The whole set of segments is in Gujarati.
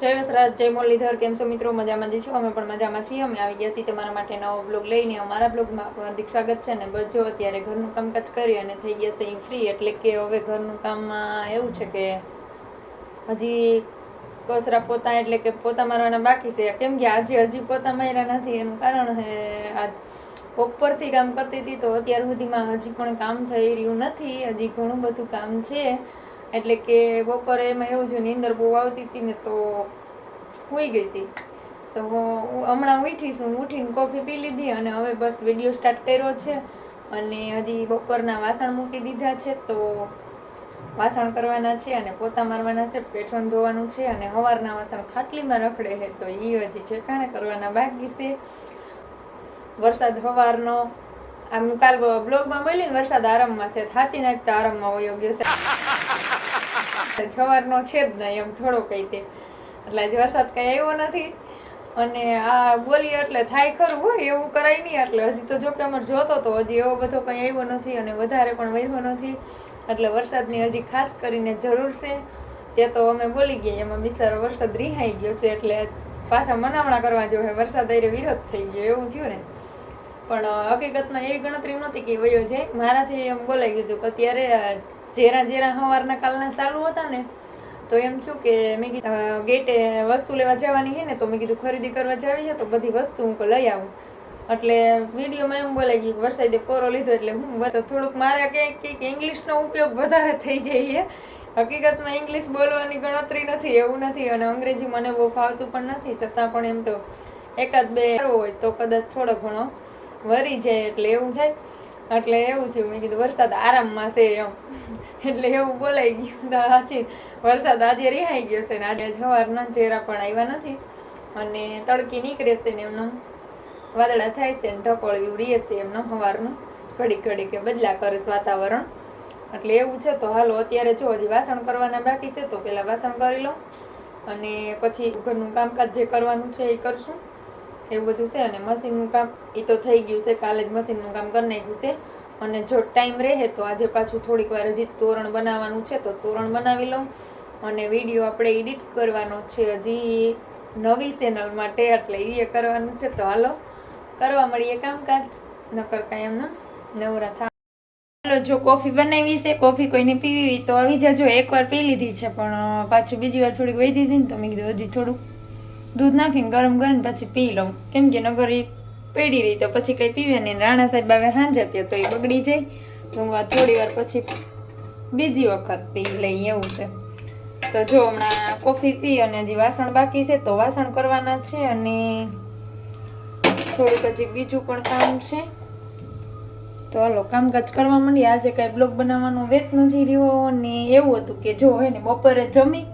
જય વસરાજ, જય મુરલીધર, કેમ છો મિત્રો? મજામાં જ છો? અમે પણ મજામાં છીએ. અમે આવી ગયા છીએ તમારા માટે નવો બ્લોગ લઈને. અમારા બ્લોગમાં આપણું હાર્દિક સ્વાગત છે ને બસ જો અત્યારે ઘરનું કામકાજ કરી અને થઈ ગયા છે એ ફ્રી એટલે કે હવે ઘરનું કામમાં એવું છે કે હજી કસરા પોતા એટલે કે પોતા મારવાના બાકી છે. કેમ કે આજે હજી પોતા માર્યા નથી. એનું કારણ હે આજ બપોરથી કામ કરતી હતી તો અત્યાર સુધીમાં હજી પણ કામ થઈ રહ્યું નથી. હજી ઘણું બધું કામ છે. એટલે કે બપોરે એમાં એવું જો નીંદર બહુ આવતી હતી ને તો હોઈ ગઈ હતી. તો હું હમણાં ઉઠી છું ઉઠીને કોફી પી લીધી અને હવે બસ વીડિયો સ્ટાર્ટ કર્યો છે. અને હજી બપોરના વાસણ મૂકી દીધા છે, તો વાસણ કરવાના છે અને પોતા મારવાના છે પેઠણ ધોવાનું છે અને સવારના વાસણ ખાટલીમાં રખડે છે, તો એ હજી ઠેકાણે કરવાના બાકી છે. વરસાદ સવારનો આમ કાલ બ્લોગમાં મળીને વરસાદ આરામમાં છે. થાચી નાખતા આરામમાં વયો ગયો છે. સવારનો છે જ નહીં, એમ થોડો કઈ તે એટલે આજે વરસાદ કઈ આવ્યો નથી. અને આ બોલી એટલે થાય ખરું હોય, એવું કરાય નહીં. એટલે હજી તો જો કે અમારે જોતો તો હજી એવો બધો કંઈ આવ્યો નથી અને વધારે પણ વહ્યો નથી. એટલે વરસાદની હજી ખાસ કરીને જરૂર છે. તે તો અમે બોલી ગયા, એમાં બિચારો વરસાદ રિહાઈ ગયો છે. એટલે પાછા મનામણા કરવા જોઈએ વરસાદ અરે વિરોધ થઈ ગયો, એવું થયું ને. પણ હકીકતમાં એવી ગણતરી નહોતી કે વયો જાય. મારાથી એમ બોલાઈ ગયું હતું કે અત્યારે જેરા જેરા સવારના કાલના ચાલુ હતા ને, તો એમ થયું કે મેં કીધું ગેટે વસ્તુ લેવા જવાની છે ને, તો મેં કીધું, ખરીદી કરવા જવી છે તો બધી વસ્તુ હું લઈ આવું. એટલે વિડીયોમાં એમ બોલાઈ ગયું વરસાદે કોરો લીધો એટલે હું તો થોડુંક મારે કંઈક કંઈક ઇંગ્લિશનો ઉપયોગ વધારે થઈ છે હકીકતમાં ઇંગ્લિશ બોલવાની ગણતરી નથી, એવું નથી અને અંગ્રેજી મને બહુ ફાવતું પણ નથી. છતાં પણ એમ તો એકાદ બે હોય તો કદાચ થોડો ઘણો. વરી જાય એટલે એવું થાય. એટલે એવું થયું. મેં કીધું, વરસાદ આરામમાં છે એમ. એટલે એવું બોલાઈ ગયું. સાચી વરસાદ આજે રિહાઈ ગયો છે ને આજે સવારના ચહેરા પણ આવ્યા નથી. અને તડકી નીકળે છે ને એમનો. વાદળા થાય છે ને ઢકોળ્યું રહે છે એમનો સવારનું ઘડી ઘડી કે બદલા કરે છે વાતાવરણ. એટલે એવું છે. તો હાલો, અત્યારે જો હજી વાસણ કરવાના બાકી છે, તો પહેલાં વાસણ કરી લઉં. અને પછી ઘરનું કામકાજ જે કરવાનું છે એ કરશું. એવું બધું છે અને મશીનનું કામ એ તો થઈ ગયું છે, કાલે જ મશીનનું કામ કરી નાખ્યું છે. અને જો ટાઈમ રહે તો આજે પાછું થોડીક વાર હજી તોરણ બનાવવાનું છે તો તોરણ બનાવી લઉં. અને વીડિયો આપણે એડિટ કરવાનો છે, હજી નવી ચેનલ માટે એટલે એ કરવાનું છે. તો હાલો, કરવા મળીએ કામકાજ. નકર કાંઈ એમના નવરા થા હાલો, જો કોફી બનાવી છે, કોફી કોઈને પીવી તો આવી જજો. એકવાર પી લીધી છે, પણ પાછું બીજી વાર થોડીક વહી દીધી ને તો મેં કીધું હજી થોડુંક દૂધ નાખીને ગરમ કરીને પછી પી લઉં. કેમ કે નગર એ પડી રહી તો પછી કંઈ પીવે નહીં. રાણા સાહેબ હવે ત્યાં તો એ બગડી જાય. તો હું થોડી વાર પછી બીજી વખત પી લઈ એવું છે. તો જો હમણાં કોફી પી અને હજી વાસણ બાકી છે તો વાસણ કરવાના છે અને થોડુંક હજી બીજું પણ કામ છે. તો હાલો, કામકાજ કરવા માંડીએ. આજે કાંઈ બ્લોગ બનાવવાનો વેત નથી રહ્યો અને એવું હતું કે જો હે ને બપોરે જમી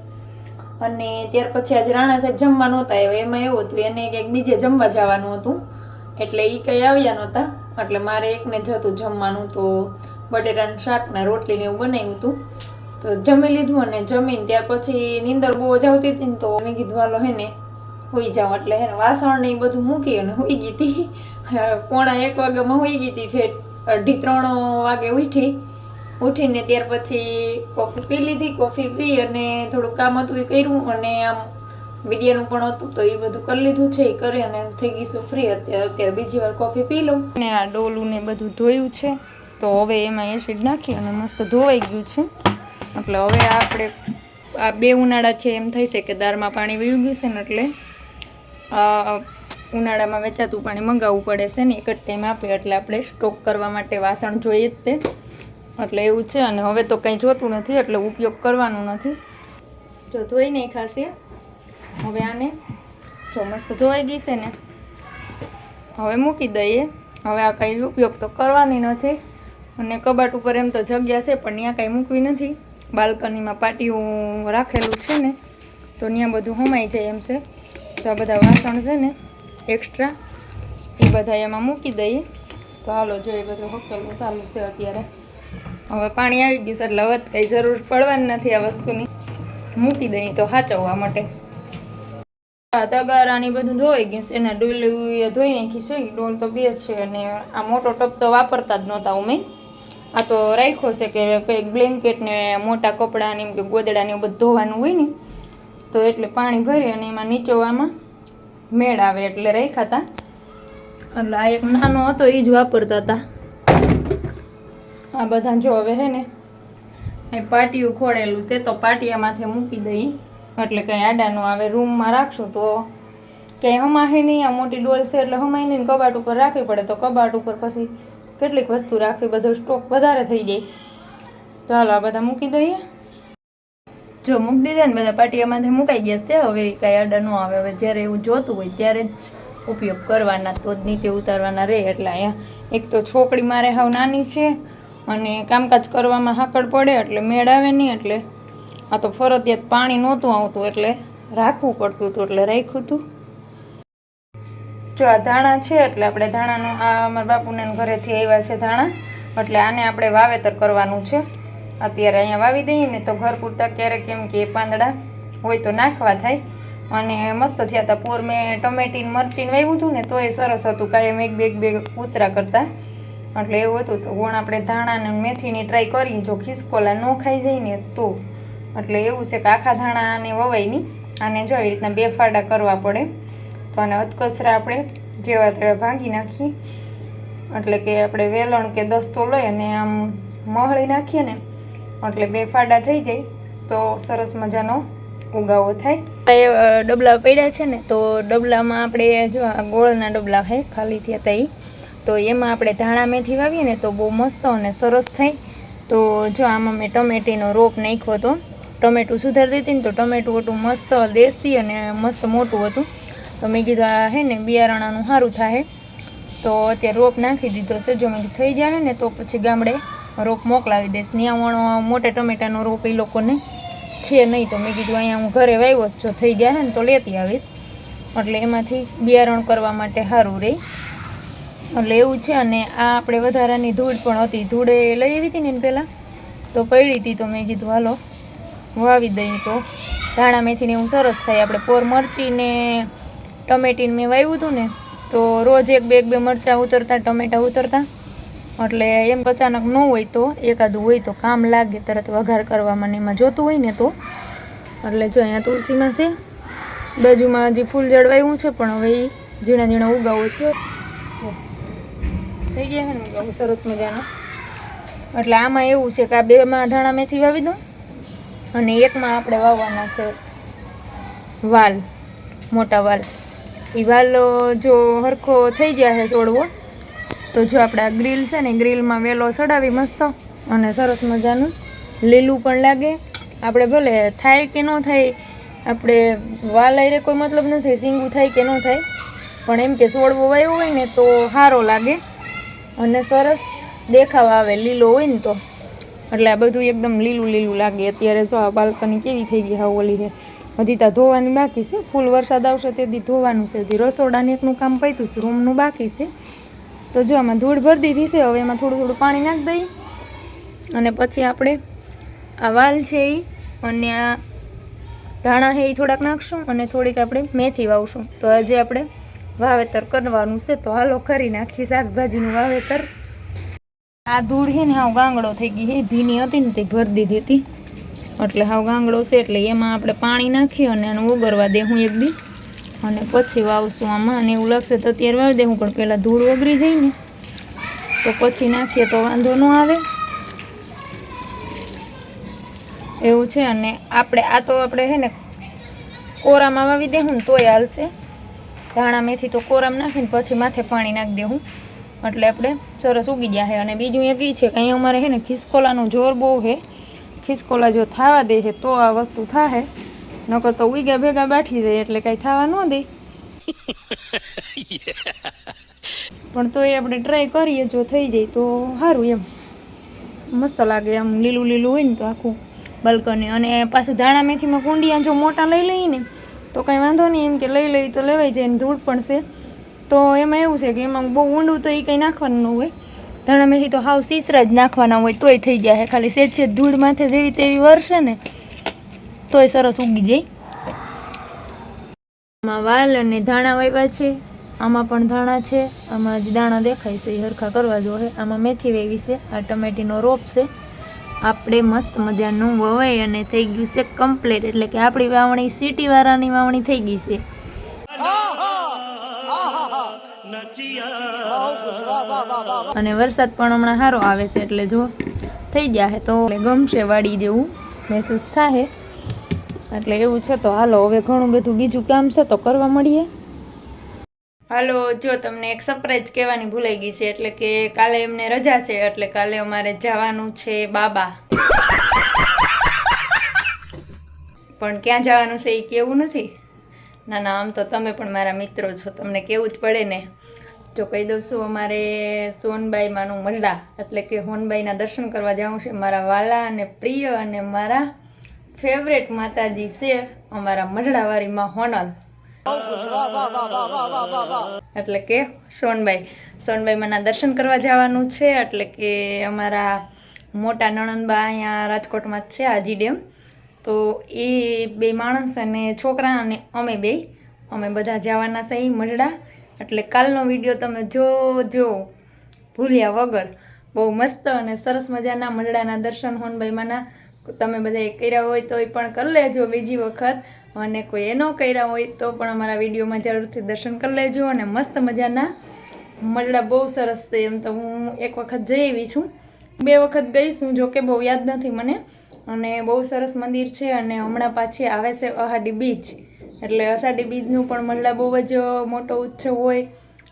અને ત્યાર પછી આજે રાણા સાહેબ જમવા નહોતા આવ્યા. એમાં એવું હતું, એને કંઈક બીજે જમવા જવાનું હતું. એટલે એ કંઈ આવ્યા નહોતા. એટલે મારે એકને જ હતું જમવાનું, તો બટેટાનું શાકના રોટલીને એવું બનાવ્યું હતું. તો જમી લીધું અને જમીને ત્યાર પછી નીંદર બહુ જ આવતી હતી ને તો મેં કીધું, હાલો હે ને હોઈ જાઉં એટલે હે વાસણ ને એ બધું મૂકી અને હોઈ ગઈ હતી. પોણા એક વાગ્યામાં હોઈ ગઈ હતી, ઠેઠ અઢી ત્રણ વાગે ઉઠી. ઉઠીને ત્યાર પછી કોફી પી લીધી, કોફી પી અને થોડું કામ હતું એ કર્યું અને આમ વિડીયોનું પણ હતું તો એ બધું કરી લીધું છે, એ કરી અને થઈ ગઈ શું ફ્રી અત્યારે અત્યારે બીજી વાર કોફી પી લઉં. ને આ ડોલું ને બધું ધોયું છે. તો હવે એમાં એસિડ નાખી અને મસ્ત ધોવાઈ ગયું છે. એટલે હવે આપણે આ બે ઉનાળા છે એમ થઈ છે કે દાળમાં પાણી વયું ગયું છે ને એટલે ઉનાળામાં વેચાતું પાણી મંગાવવું પડે છે ને, એક જ ટાઈમ આપે. એટલે આપણે સ્ટોક કરવા માટે વાસણ જોઈએ જ તે. એટલે એવું છે અને હવે તો કંઈ જોતું નથી, એટલે ઉપયોગ કરવાનું નથી. જો ધોઈ નહીં ખાશે. હવે આને જો મસ્ત ધોવાઈ ગઈ છે ને. હવે મૂકી દઈએ. હવે આ કંઈ ઉપયોગ તો કરવાની નથી. અને કબાટ ઉપર એમ તો જગ્યા છે, પણ ત્યાં કાંઈ મૂકવી નથી. બાલ્કનીમાં પાટિયું રાખેલું છે ને, તો ત્યાં બધું હમાઈ જાય એમ છે. તો આ બધા વાસણ છે ને એક્સ્ટ્રા એ બધા એમાં મૂકી દઈએ. તો હાલો, જો એ બધું હોટલનું ચાલુ છે અત્યારે. હવે પાણી આવી ગયું છે, એટલે હવે કંઈ જરૂર પડવાની નથી આ વસ્તુની. મૂકી દઈએ તો સાચવવા માટે. તગારાની બધું ધોઈ ગયું છે, એના ડોલ ધોઈ નાખી છે ડોલ તો બે છે, અને આ મોટો ટપ તો વાપરતા જ નહોતા અમે. આ તો રાખ્યો છે કે કંઈક બ્લેન્કેટ ને મોટા કપડાં એમ કે ગોદડા ને બધું ધોવાનું હોય ને, તો એટલે પાણી ભરી અને એમાં નીચોવામાં મેળ આવે એટલે રાખ્યા હતા. એટલે આ એક નાનો હતો એ જ વાપરતા હતા. આ બધા જો હવે હે ને અહીં પાટિયું ખોળેલું છે તો પાટિયામાંથી મૂકી દઈ. એટલે કંઈ આડા ન આવે રૂમમાં રાખશું તો. ક્યાંય હમાહે નહીં આ મોટી ડોલ છે એટલે હમાય નહીં કબાટ ઉપર રાખવી પડે તો કબાટ ઉપર પછી કેટલીક વસ્તુ રાખવી બધો સ્ટોક વધારે થઈ જાય. ચાલો આ બધા મૂકી દઈએ. જો મૂકી દીધા ને બધા પાટિયામાંથી મુકાઈ ગયા છે હવે કાંઈ આડા ન આવે. હવે જ્યારે એવું જોતું હોય ત્યારે જ ઉપયોગ કરવાના તો જ નીચે ઉતારવાના રહે. એટલે અહીંયા એક તો છોકરી મારે હાવ નાની છે અને કામકાજ કરવામાં હાકડ પડે એટલે મેળ આવે નહીં એટલે. આ તો ફરજિયાત પાણી નહોતું આવતું એટલે રાખવું પડતું હતું એટલે રાખ્યું હતું. જો આ ધાણા છે એટલે આપણે ધાણાનું આ અમારા બાપુને ઘરેથી આવ્યા છે ધાણા, એટલે આને આપણે વાવેતર કરવાનું છે. અત્યારે અહીંયા વાવી દઈએ ને તો ઘર પૂરતા ક્યારેક કેમ કે પાંદડા હોય તો નાખવા થાય. અને મસ્ત થયા હતા પોર મેં ટમેટીન મરચીને વાવ્યું હતું ને તો એ સરસ હતું, કાયમ એક બે એક બે કૂતરા કરતા. એટલે એવું હતું તો વણ આપણે ધાણા અને મેથીની ટ્રાય કરી, જો ખિસકોલા ન ખાઈ જાય ને તો. એટલે એવું છે કે આખા ધાણા આને વવાય નહીં, આને જો આવી રીતના બે ફાડા કરવા પડે. તો આને અધકચરા આપણે જેવા તેવા ભાંગી નાખીએ. એટલે કે આપણે વેલણ કે દસ્તો લઈ અને આમ મહળી નાખીએ ને, એટલે બે ફાડા થઈ જાય, તો સરસ મજાનો ઉગાવો થાય. ડબલા પડ્યા છે ને, તો ડબલામાં આપણે જો આ ગોળના ડબલા છે ખાલી થયા હતા. તો એમાં આપણે ધાણા મેથી વાવીએ ને તો બહુ મસ્ત અને સરસ થઈ. તો જો આમાં મેં ટમેટીનો રોપ નાખ્યો હતો. ટમેટું સુધારી દીધી ને તો ટમેટું હતું મસ્ત દેશી અને મસ્ત મોટું હતું. તો મેં કીધું આ હે ને બિયારણાનું સારું થાય તો અત્યારે રોપ નાખી દીધો છે. જો મેં થઈ જાય ને તો પછી ગામડે રોપ મોકલાવી દઈશ. ત્યાં વણો મોટા ટમેટાનો રોપ એ લોકોને છે નહીં તો મેં કીધું અહીંયા હું ઘરે વાવ્યો જો થઈ જાય ને તો લેતી આવીશ. એટલે એમાંથી બિયારણ કરવા માટે સારું રહે એવું છે અને આ આપણે વધારાની ધૂળ પણ હતી. ધૂળે લઈ આવી હતી ને પહેલાં? તો પડી હતી તો મેં કીધું, હાલો વાવી દઈએ તો. ધાણા મેથીને એવું સરસ થાય. આપણે પોર મરચીને ટમેટીને મેં વાવ્યું હતું ને, તો રોજ એક બે એક બે મરચાં ઉતરતા, ટમેટા ઉતરતા. એટલે એમ અચાનક ન હોય તો, એકાદું હોય તો કામ લાગે. તરત વઘાર કરવામાં ને એમાં જોતું હોય ને તો. એટલે જો અહીંયા તુલસીમાં છે. બાજુમાં હજી ફૂલ જળવાયું છે, પણ હવે એ ઝીણા ઝીણા ઉગાવો છે. થઈ ગયા છે ને બહુ સરસ મજાનું. એટલે આમાં એવું છે કે આ બેમાં ધાણા મેથી વાવી દઉં અને એકમાં આપણે વાવવાના છે વાલ, મોટા વાલ. એ વાલ જો હરખો થઈ ગયા છે છોડવો તો જો આપણે આ ગ્રીલ છે ને, ગ્રીલમાં વેલો ચડાવી મસ્ત અને સરસ મજાનું લીલું પણ લાગે. આપણે ભલે થાય કે ન થાય, આપણે વાલ આયરે કોઈ મતલબ નથી, સીંગું થાય કે ન થાય, પણ એમ કે છોડવો વાવ્યો હોય ને તો સારો લાગે. અને સરસ દેખાવ આવે, લીલો હોય ને તો. એટલે આ બધું એકદમ લીલું લીલું લાગે. અત્યારે જો આ બાલ્કની કેવી થઈ ગઈ હા. ઓલી છે હજી ત્યાં ધોવાની બાકી છે. ફૂલ વરસાદ આવશે તેથી ધોવાનું છે. હજી રસોડાને એકનું કામ પૈતું છે, રૂમનું બાકી છે. તો જો આમાં ધૂળ ભરી દીધી છે, હવે એમાં થોડું થોડું પાણી નાખી દઈએ અને પછી આપણે આ વાલ છે એ અને આ ધાણા છે એ થોડાક નાખશું અને થોડીક આપણે મેથી વાવશું. તો આજે આપણે વાવેતર કરવાનું છે, તો હાલો કરી નાખી શાકભાજીનું વાવેતર. આ ધૂળ છે ને, હાવ ગાંગડો થઈ ગઈ છે. ભીની હતી ને, તે ભરી દીધી હતી. એટલે હાવ ગાંગડો છે, એટલે એમાં આપણે પાણી નાખી અને એને ઓગરવા દેવું એક દી. અને પછી વાવશું આમાં, અને એવું લાગશે તો અત્યારે વાવી દેવું પણ પહેલાં ધૂળ ઓગરી જાય ને, તો પછી નાખીએ તો વાંધો ન આવે. એવું છે, અને આપણે, આ તો આપણે છે ને, કોરામાં વાવી દેવું ને, તોય હાલશે. ધાણા મેથી તો કોરામ નાખીને પછી માથે પાણી નાખી દેવું. એટલે આપણે સરસ ઉગી ગયા છે અને બીજું એક એ છે કે અહીંયા અમારે છે ને ખિસકોલાનું જોર બહુ છે ખિસકોલા જો થાવા દે છે તો આ વસ્તુ થાહે. નકર તો ઉગ્યા ભેગા બાઠી જાય એટલે કાંઈ થવા ન દે. પણ તો એ આપણે ટ્રાય કરીએ જો થઈ જાય તો સારું એમ. મસ્ત લાગે આમ લીલું લીલું હોય ને તો આખું. બાલ્કની અને પાછું ધાણા મેથીમાં કુંડિયા જો મોટા લઈ લઈએ ને તો કાંઈ વાંધો નહીં, એમ કે લઈ લઈ તો લેવાઈ જાય ને ધૂળ પણ છે. તો એમાં એવું છે કે એમાં બહુ ઊંડું તો એ કંઈ નાખવાનું હોય. ધાણા મેથી તો હાવ સીસરા જ નાખવાના હોય, તોય થઈ ગયા છે. ખાલી સેજ છે ધૂળ માથે જેવી તેવી વરસે ને, તોય સરસ ઉગી જાય. આમાં વાલ અને ધાણા વાવ્યા છે, આમાં પણ ધાણા છે. આમાં જે દાણા દેખાય છે એ હરખા કરવા જો છે આમાં મેથી વાવી છે, આ ટમેટીનો રોપ છે. આપણે મસ્ત મજાનું વવાઈ અને થઈ ગયું છે કમ્પ્લીટ એટલે કે આપણી વાવણી સિટી વાળાની વાવણી થઈ ગઈ છે. અને વરસાદ પણ હમણાં સારો આવે છે, એટલે જો થઈ ગયા તો ગમશે વાડી જેવું. મહેસૂસ થાય એટલે એવું છે તો હાલો, હવે ઘણું બધું બીજું કામ છે તો કરવા મળીએ. હાલો, જો તમને એક સરપ્રાઈઝ કહેવાની ભૂલાઈ ગઈ છે, એટલે કે કાલે એમને રજા છે, એટલે કાલે અમારે જવાનું છે બાબા. પણ ક્યાં જવાનું છે એ કેવું નથી? ના ના, આમ તો તમે પણ મારા મિત્રો છો, તમને કેવું જ પડે ને. જો કહી દઉં છું, અમારે સોનબાઈ માનું એટલે કે હોનબાઈના દર્શન કરવા જવું છે, મારા વાલા અને પ્રિય અને મારા ફેવરેટ માતાજી છે, અમારા મરડાવાળીમાં હોનલ. એટલે કે સોનબાઈ. સોનબાઈ માના દર્શન કરવા જવાનું છે, એટલે કે અમારા મોટા નણંદબા અહીંયા રાજકોટમાં જ છે, આજી ડેમ. તો એ બે માણસ અને છોકરા અને અમે બે. અમે બધા જવાના છે મઢડા. એટલે કાલનો વીડિયો તમે જો જો ભૂલ્યા વગર. બહુ મસ્ત અને સરસ મજાના મંડળાના દર્શન હોનબાઈમાંના તમે બધાએ કર્યા હોય તો એ પણ કરી લેજો બીજી વખત. અને કોઈ એ ન કર્યા હોય તો પણ અમારા વિડીયોમાં જરૂરથી દર્શન કરી લેજો અને મસ્ત મજાના મંડળા બહુ સરસ છે એમ તો હું એક વખત જઈ આવી છું. બે વખત ગઈ છું જોકે બહુ યાદ નથી મને. અને બહુ સરસ મંદિર છે અને હમણાં પાછી આવે છે અહાડી બીચ. એટલે અષાઢી બીજનું પણ મંડળા બહુ જ મોટો ઉત્સવ હોય.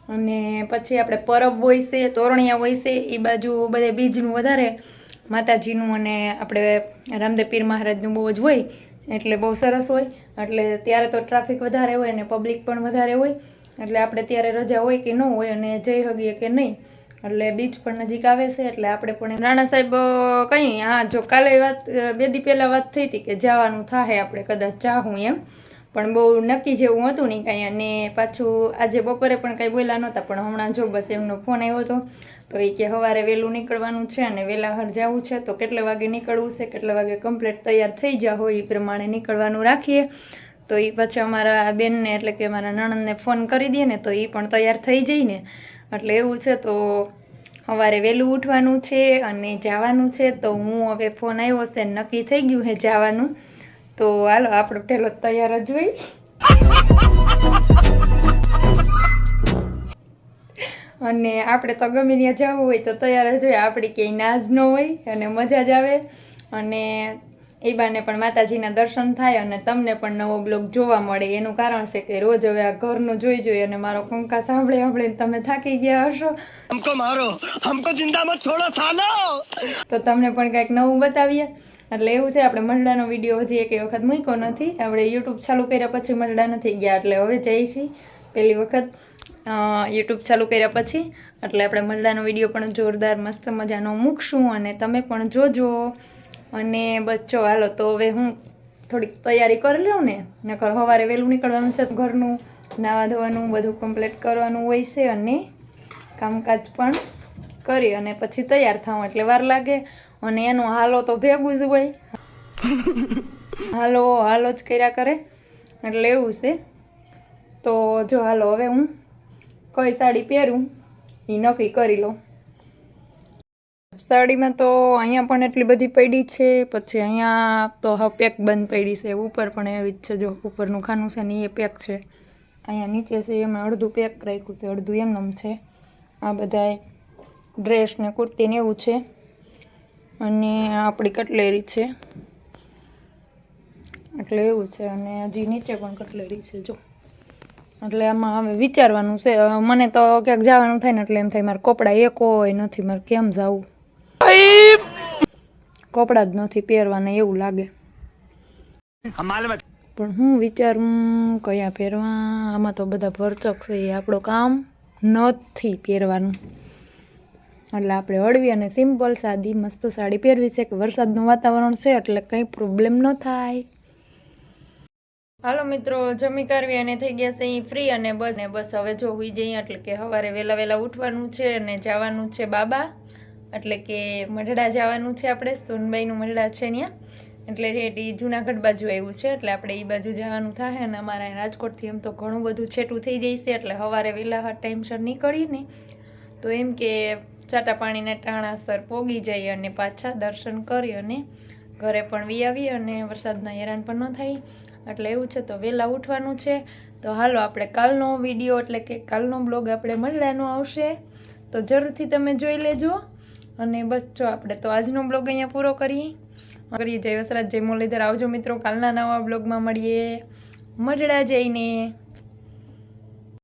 અને પછી આપણે પરબ હોય છે, તોરણિયા હોય છે એ બાજુ બધે બીજનું વધારે માતાજીનું અને આપણે રામદેવ પીર મહારાજનું બહુ જ હોય. એટલે બહુ સરસ હોય. એટલે ત્યારે તો ટ્રાફિક વધારે હોય અને પબ્લિક પણ વધારે હોય. એટલે આપણે ત્યારે રજા હોય કે ન હોય અને જઈ શકીએ કે નહીં, એટલે બીચ પણ નજીક આવે છે. એટલે આપણે પણ રાણા સાહેબ કંઈ, હા, જો કાલે વાત બે દી પહેલાં વાત થઈ હતી કે જવાનું થાય આપણે કદાચ જાહું એમ. પણ બહુ નક્કી જેવું હતું નહીં કાંઈ. અને પાછું આજે બપોરે પણ કાંઈ બોલ્યા નહોતા, પણ હમણાં જો બસ એમનો ફોન આવ્યો હતો તો એ કે સવારે વહેલું નીકળવાનું છે અને વહેલા હર જવું છે, તો કેટલા વાગે નીકળવું છે, કેટલા વાગે કમ્પ્લીટ તૈયાર થઈ જાઓ હોય એ પ્રમાણે નીકળવાનું રાખીએ. તો એ પછી અમારા બેનને એટલે કે મારા નણંદને ફોન કરી દઈએ ને તો એ પણ તૈયાર થઈ જાય ને એટલે એવું છે તો સવારે વહેલું ઉઠવાનું છે અને જવાનું છે, તો હું હવે ફોન આવ્યો છે, નક્કી થઈ ગયું છે જવાનું. તો હાલો, આપણો પહેલો તૈયાર જ હોય. અને આપણે તો ગમે ત્યાં જવું હોય તો તૈયાર જ હોય. આપણી ક્યાંય ના જ ન હોય અને મજા જ આવે. અને એ બાને પણ માતાજીના દર્શન થાય અને તમને પણ નવો બ્લોગ જોવા મળે. એનું કારણ છે કે રોજ હવે આ ઘરનું જોઈ જોઈએ અને મારો કંકા સાંભળે સાંભળે તમે થાકી ગયા હશો. હમકો મારો. હમકો જિંદા મત છોડો સાલો તો તમને પણ કંઈક નવું બતાવીએ. એટલે એવું છે આપણે મંડળાનો વીડિયો હજી એક વખત મૂક્યો નથી. આપણે યુટ્યુબ ચાલુ કર્યા પછી મંડળા નથી ગયા. એટલે હવે જઈશી પહેલી વખત યુટ્યુબ ચાલુ કર્યા પછી એટલે આપણે મંડળાનો વીડિયો પણ જોરદાર મસ્ત મજાનો મૂકશું અને તમે પણ જોજો. અને બચ્ચો હાલો તો હવે હું થોડીક તૈયારી કરી લઉં ને નકર સવારે વહેલું નીકળવાનું છે ઘરનું નાવા ધોવાનું બધું કમ્પ્લીટ કરવાનું હોય છે અને કામકાજ પણ કરી અને પછી તૈયાર થાઉં એટલે વાર લાગે. અને એનું હાલો તો ભેગું જ હોય. હાલો હાલો જ કર્યા કરે. એટલે એવું છે. તો જો હાલો હવે હું કઈ સાડી પહેરું એ નક્કી કરી લો. સાડીમાં તો અહીંયા પણ એટલી બધી પડી છે, પછી અહીંયા તો હવે પેક બંધ પડી છે, ઉપર પણ એવી જ છે, જો ઉપરનું ખાનું છે ને એ પેક છે. અહીંયા નીચે છે, એમાં અડધું પેક રાખ્યું છે, અડધું એમનેમ છે. આ બધાય ડ્રેસ ને કુર્તી ને એવું છે. અને આપણી કટલેરી છે. એટલે એવું છે, અને હજી નીચે પણ કટલેરી છે, જો. એટલે આમાં હવે વિચારવાનું છે. મને તો ક્યાંક જવાનું થાય ને એટલે એમ થાય, મારે કપડાં એક હોય નથી, મારે કેમ જવું? કપડાં જ નથી પહેરવાના એવું લાગે. પણ હું વિચારું, કયા પહેરવા? આમાં તો બધા ભરચક છે, એ આપણો કામ નથી પહેરવાનું. એટલે આપણે હળવી અને સિમ્પલ સાદી, મસ્ત સાડી પહેરવી છે કે વરસાદનું વાતાવરણ છે, એટલે કંઈ પ્રોબ્લેમ ન થાય. હાલો મિત્રો, જમી કરવી અને થઈ ગયા છે અહીં ફ્રી અને બસ. ને બસ હવે જો હોઈ જઈએ, એટલે કે સવારે વહેલા વહેલા ઉઠવાનું છે અને જવાનું છે બાબા. એટલે કે મઢડા જવાનું છે આપણે, સોનબાઈનું મઢડા છે ત્યાં. એટલે એ જુનાગઢ બાજુ આવ્યું છે, એટલે આપણે એ બાજુ જવાનું થાય અને અમારા રાજકોટથી એમ તો ઘણું બધું છેટું થઈ જાય છે, એટલે સવારે વહેલા ટાઈમસર નીકળીએ ને, તો એમ કે ચાટા પાણીના ટાણાસર પોગી જઈ અને પાછા દર્શન કરી અને ઘરે પણ વી આવી અને વરસાદના હેરાન પણ ન થાય. એટલે એવું છે, તો વહેલા ઉઠવાનું છે. તો હાલો, આપણે કાલનો વીડિયો એટલે કે કાલનો બ્લોગ આપણે મળવાનો આવશે. તો જરૂરથી તમે જોઈ લેજો. અને બસ જો, આપણે તો આજનો બ્લોગ અહીંયા પૂરો કરીએ કરીએ જય વસરાજ, જય મુરલીધર. આવજો મિત્રો, કાલના નવા બ્લોગમાં મળીએ. મજડા જઈને.